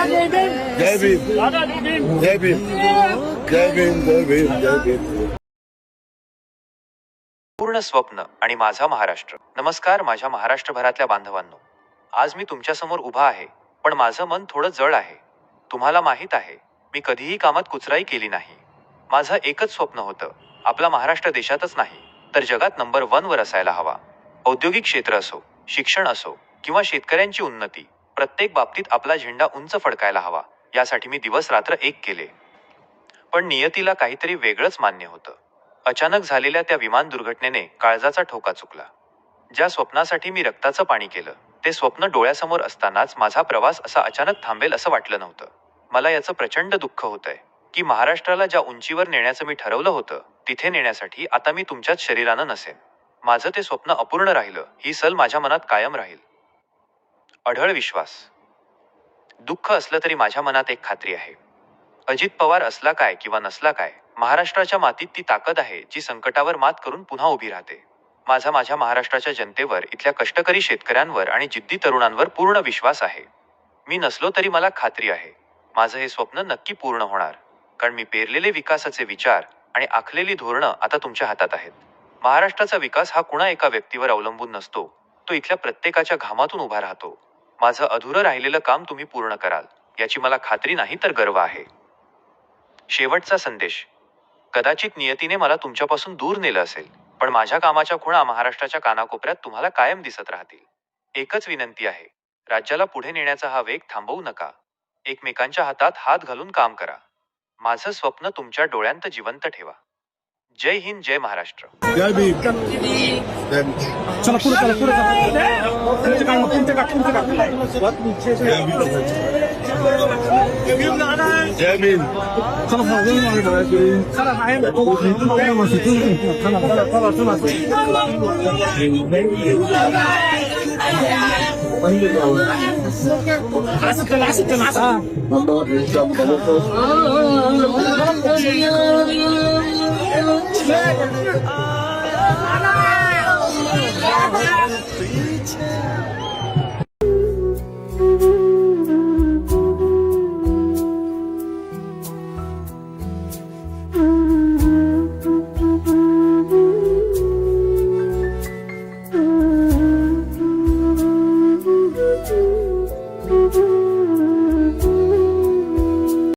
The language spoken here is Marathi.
जय भीम जय भीम जय भीम जय भीम जय भीम पूर्ण स्वप्न आणि माझा महाराष्ट्र. नमस्कार माझ्या महाराष्ट्रभरातल्या बांधवांनो. आज मी तुमच्यासमोर उभा आहे पण माझं मन थोडं जड आहे. तुम्हाला माहीत आहे मी कधीही कामात कुचराई केली नाही. माझं एकच स्वप्न होतं आपला महाराष्ट्र देशातच नाही तर जगात नंबर वनवर असायला हवा. औद्योगिक क्षेत्र असो शिक्षण असो किंवा शेतकऱ्यांची उन्नती प्रत्येक बाबतीत आपला झेंडा उंच फडकायला हवा. यासाठी मी दिवस रात्र एक केले. पण नियतीला काहीतरी वेगळंच मान्य होतं. अचानक झालेल्या त्या विमान दुर्घटनेने काळजाचा ठोका चुकला. ज्या स्वप्नासाठी मी रक्ताचं पाणी केलं ते स्वप्न डोळ्यासमोर असतानाच माझा प्रवास असा अचानक थांबेल असं वाटलं नव्हतं. मला याचं प्रचंड दुःख होतंय की महाराष्ट्राला ज्या उंचीवर नेण्याचं मी ठरवलं होतं तिथे नेण्यासाठी आता मी तुमच्याच शरीरानं नसेन. माझं ते स्वप्न अपूर्ण राहिलं ही सल माझ्या मनात कायम राहील. अढळ विश्वास. दुःख असलं तरी माझ्या मनात एक खात्री आहे. अजित पवार असला काय किंवा नसला काय महाराष्ट्राच्या मातीत ती ताकद आहे जी संकटावर मात करून पुन्हा उभी राहते. माझा माझ्या महाराष्ट्राच्या जनतेवर इथल्या कष्टकरी शेतकऱ्यांवर आणि जिद्दी तरुणांवर पूर्ण विश्वास आहे. मी नसलो तरी मला खात्री आहे. माझं हे स्वप्न नक्की पूर्ण होणार. कारण मी पेरलेले विकासाचे विचार आणि आखलेली धोरणं आता तुमच्या हातात आहेत. महाराष्ट्राचा विकास हा कुणा एका व्यक्तीवर अवलंबून नसतो. तो इथल्या प्रत्येकाच्या घामातून उभा राहतो. माझं अधुरं राहिलेलं काम तुम्ही पूर्ण कराल. याची मला खात्री नाही तर गर्व आहे. शेवटचा संदेश. कदाचित नियतीने मला तुमच्यापासून दूर नेलं असेल पण माझ्या कामाच्या खुणा महाराष्ट्राच्या कानाकोपऱ्यात तुम्हाला कायम दिसत राहतील. एकच विनंती आहे. राज्याला पुढे नेण्याचा हा वेग थांबवू नका. एकमेकांच्या हातात हात घालून काम करा. माझं स्वप्न तुमच्या डोळ्यांत जिवंत ठेवा. जय हिंद जय महाराष्ट्र जय भीम